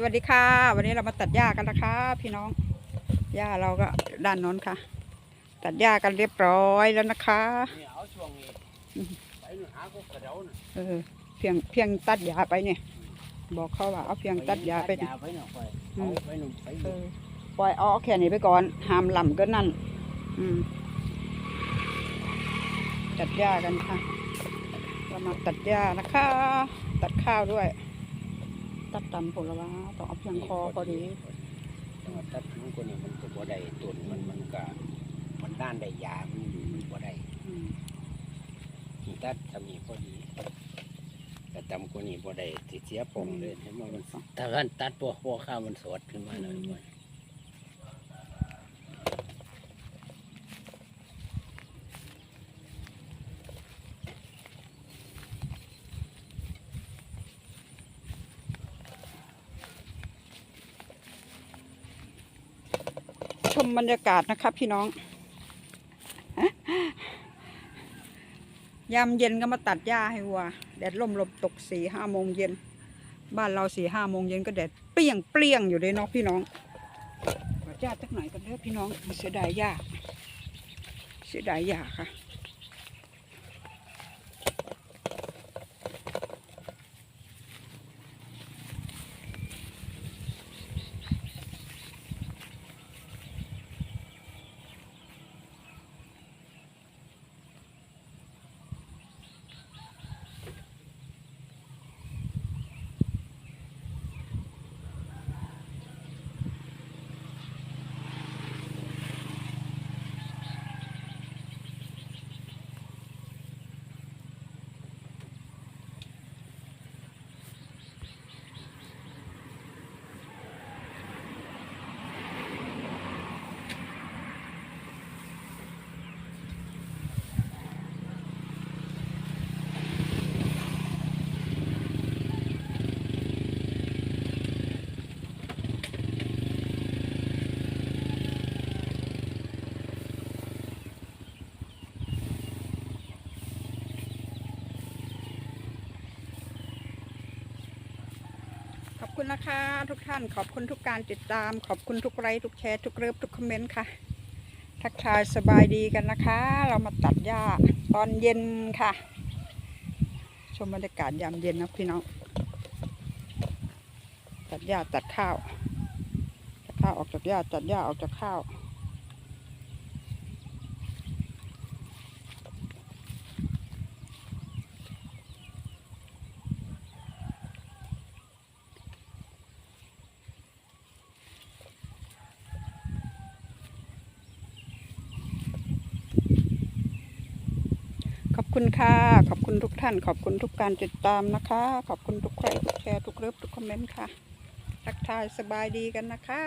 สวัสดีค่ะ วันนี้เรามาตัดหญ้ากันนะคะ พี่น้องหญ้าเราก็ด้านน้นค่ะ ตัดหญ้ากันเรียบร้อยแล้วนะคะเออเพียงเพียงตัดหญ้าไปเนี่ย บอกเขาว่าเอาเพียงตัดหญ้าไปเนี่ยปหน่อยอืเอามไปนู่นไปเอนี่อปล่อยเอาแค่นี้ไปก่อนห้ามลำก็นั่นตัดหญ้ากันค่ะ เรามาตัดหญ้านะคะ ตัดข้าวด้วย ตัดตำผลไม้ต้องเอาเพียงคอพอดีแต่ว่าตัดถึงคนนี้มันก็บ่ได้ต้นมันมันก็มันด้านได้ยามันอยู่มันบ่ได้อืมที่ตัดทำนี้พอดีแต่ตำคนนี้บ่ได้สิเสียปงเลยเห็นว่ามันถ้ากันตัดพวกพวกข้าวมันสดขึ้นมาแล้วมัน มบรรยากาศนะครับพี่น้องยามเย็นก็มาตัดหญ้าให้วัว แดดล่มลมตกสี่ห้าโมงเย็น บ้านเราสี่ห้าโมงเย็นก็แดดเปรี้ยงเปรี้ยงอยู่เลยเนาะพี่น้องหญ้าสักหน่อยกันเถอะพี่น้องเสียดายหญ้าเสียดายหญ้าค่ะ ขอบ คุณนะคะ ทุกท่าน ขอบคุณทุกการติดตาม ขอบคุณทุกไลค์ทุกแชร์ทุกเลิฟทุกคอมเมนต์ค่ะ ทักทายสบายดีกันนะคะ เรามาตัดหญ้าตอนเย็นค่ะ ชมบรรยากาศยามเย็นนะพี่น้อง ตัดหญ้าตัดข้าวตัดข้าวออกจากหญ้าตัดหญ้าออกจากข้าว ขอบคุณค่ะ ขอบคุณทุกท่าน ขอบคุณทุกการติดตามนะคะ ขอบคุณทุกใครทุกแชร์ทุกเลิฟทุกคอมเมนต์ค่ะ ทักทายสบายดีกันนะคะ